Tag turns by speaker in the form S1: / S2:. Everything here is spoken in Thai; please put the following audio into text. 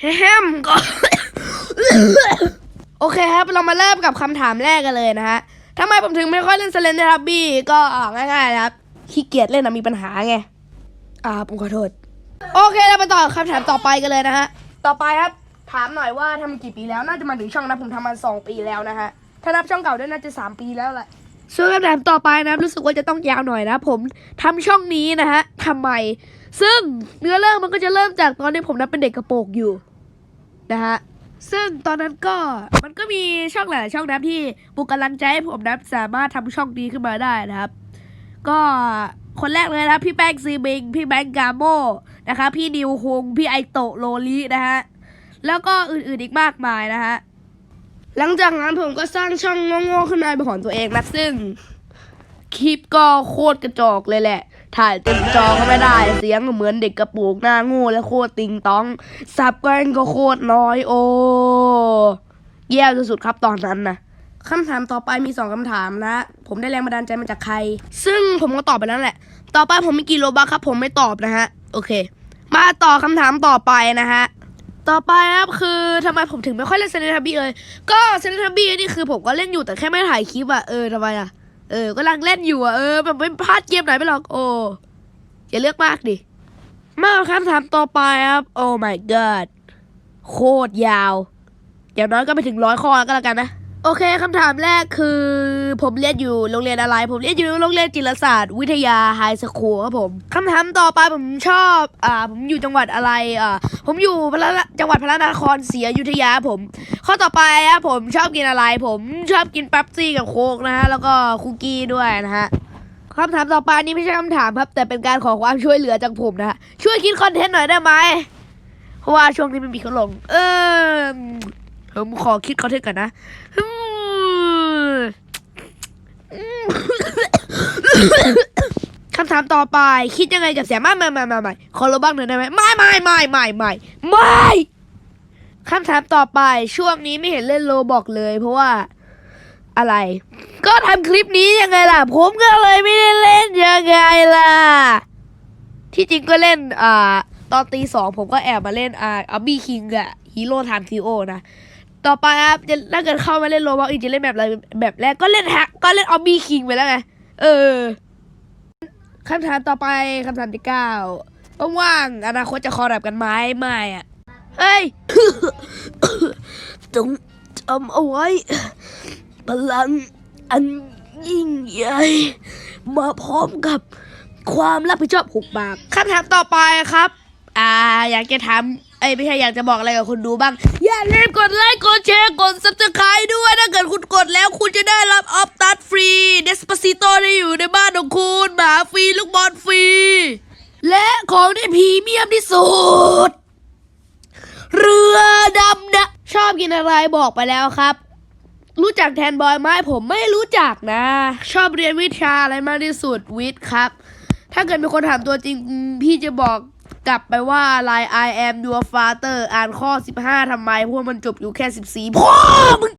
S1: แฮมก็โอเคครับ เรามาเริ่มกับคำถามแรกกันเลยนะฮะทำไมผมถึงไม่ค่อยเล่นเซเลนนะครับบี้ก็อ่าง่ายๆนะครับขี้เกียจเล่นนะมีปัญหาไง อ่าผมขอโทษ โอเคเราไปต่อคำถามต่อไปกันเลยนะฮะ ต่อไปครับ ถามหน่อยว่าทำมากี่ปีแล้วน่าจะมาถึงช่องนะผมทำมาสองปีแล้วนะฮะถ้านับช่องเก่าด้วยน่าจะสามปีแล้วแหละส่วนคำถามต่อไปนะรู้สึกว่าจะต้องยาวหน่อยนะ ผมทำช่องนี้นะฮะทำไม ซึ่งเนื้อเรื่องมันก็จะเริ่มจากตอนที่ผมนับเป็นเด็กกระโปรงอยู่ นะฮะซึ่งตอนนั้นก็มันก็มีช่องหลายช่องนะที่ปลุกกำลังใจให้ผมนะสามารถทำช่องนี้ขึ้นมาได้นะครับ ก็คนแรกเลยนะพี่แป้งซีบิง พี่แบงกาโมนะคะพี่นิวฮงพี่ไอโตโลลินะฮะแล้วก็อื่นๆอีกมากมายนะฮะหลังจากนั้นผมก็สร้างช่องโง่ๆขึ้นมาเป็นของตัวเองนะซึ่งคลิปก็โคตรกระจอกเลยแหละ ถ่ายเต็มจอก็ไม่ได้ เสียงก็เหมือนเด็กกระปุกหน้าง่และโคตรติงต้องสับกันก็โคตรน้อยโอ้แย่สุดๆครับตอนนั้นนะคำถามต่อไปมีสองคำถามนะ ผมได้แรงบันดาลใจมาจากใคร ซึ่งผมก็ตอบไปแล้วแหละ ต่อไปผมมีกี่โลบัคครับ ผมไม่ตอบนะฮะ โอเค มาต่อคำถามต่อไปนะฮะ ต่อไปครับคือทำไมผมถึงไม่ค่อยเล่นเซนทับบี้เลย ก็เซนทับบี้นี่คือผมก็เล่นอยู่แต่แค่ไม่ถ่ายคลิปอะเออทำไมอะ เออกำลังเล่นอยู่อะเออแบบไม่พลาดเกมไหนไปหรอกโอ้อย่าเลือกมากดิมาคำถามต่อไปครับ โอ้ my god โคตรยาว อย่างน้อยก็ไปถึงร้อยข้อแล้วก็แล้วกันนะ โอเคคำถามแรกคือ ผมเรียนอยู่โรงเรียนอะไร ผมเรียนอยู่โรงเรียนจิรศาสตร์วิทยาไฮสคูลครับผมคำถามต่อไปผมชอบ อ่า ผมอยู่จังหวัดอะไรอ่าผมอยู่พระจังหวัดพระนครศรีอยุธยาผม ข้อต่อไปครับผมชอบกินอะไร ผมชอบกินเป๊ปซี่กับโค้กนะฮะแล้วก็คุกกี้ด้วยนะฮะคำถามต่อไปนี้ไม่ใช่คำถามครับ แต่เป็นการขอความช่วยเหลือจากผมนะฮะช่วยคิดคอนเทนต์หน่อยได้ไหมเพราะว่าช่วงนี้ไม่มีเขาลง เออผมขอคิดคอนเทนต์ก่อนนะอืม คำถามต่อไป คิดยังไงกับเสียไม่ไม่ไม่ไม่ไม่ขอรู้บ้างหน่อยได้ไหมไม่ไม่ไม่ไม่ไม่ไม่คำถามต่อไปช่วงนี้ไม่เห็นเล่นโลบอกเลย เพราะว่า อะไร ก็ทำคลิปนี้ยังไงล่ะ ผมก็เลยไม่ได้เล่นยังไงล่ะ ที่จริงก็เล่นอ่าตอนตีสองผมก็แอบมาเล่นอ่าอับบี้คิงอะฮีโร่ไทม์ซีโอนะต่อไปครับจะถ้าเกิดเข้ามาเล่นโลบอกอีกจะเล่นแบบอะไรแบบแรกก็เล่นแฮกก็เล่นออบบี้คิงไปแล้วไง เออคำถามต่อไปคำถามที่เก้าว่างๆอนาคตจะคอรับกันไหมไม่อะเฮ้ยต้องจำเอาไว้พลังอันยิ่งใหญ่มาพร้อมกับความรับผิดชอบหกบากคำถามต่อไปครับ อ่า อยากจะถาม เอ้ยไม่ใช่อยากจะบอกอะไรกับคุณดูบ้าง อย่าลืมกดไลค์กดแชร์กด subscribe ด้วย ถ้าเกิดคุณกดแล้วคุณจะได้รับออฟตัดฟรีเดสปาซิโตได้อยู่ในบ้านของคุณหมาฟรีลูกบอลฟรี และของที่พรีเมียมที่สุด เรือดำนะชอบกินอะไรบอกไปแล้วครับ รู้จักแทนบอยไหมผมไม่รู้จักนะ ชอบเรียนวิชาอะไรมากที่สุดวิทย์ครับ ถ้าเกิดมีคนถามตัวจริงพี่จะบอก กลับไปว่าอะไร I am your father อ่านข้อ 15 ทำไม พวกมันจบอยู่แค่ 14พ่อมึง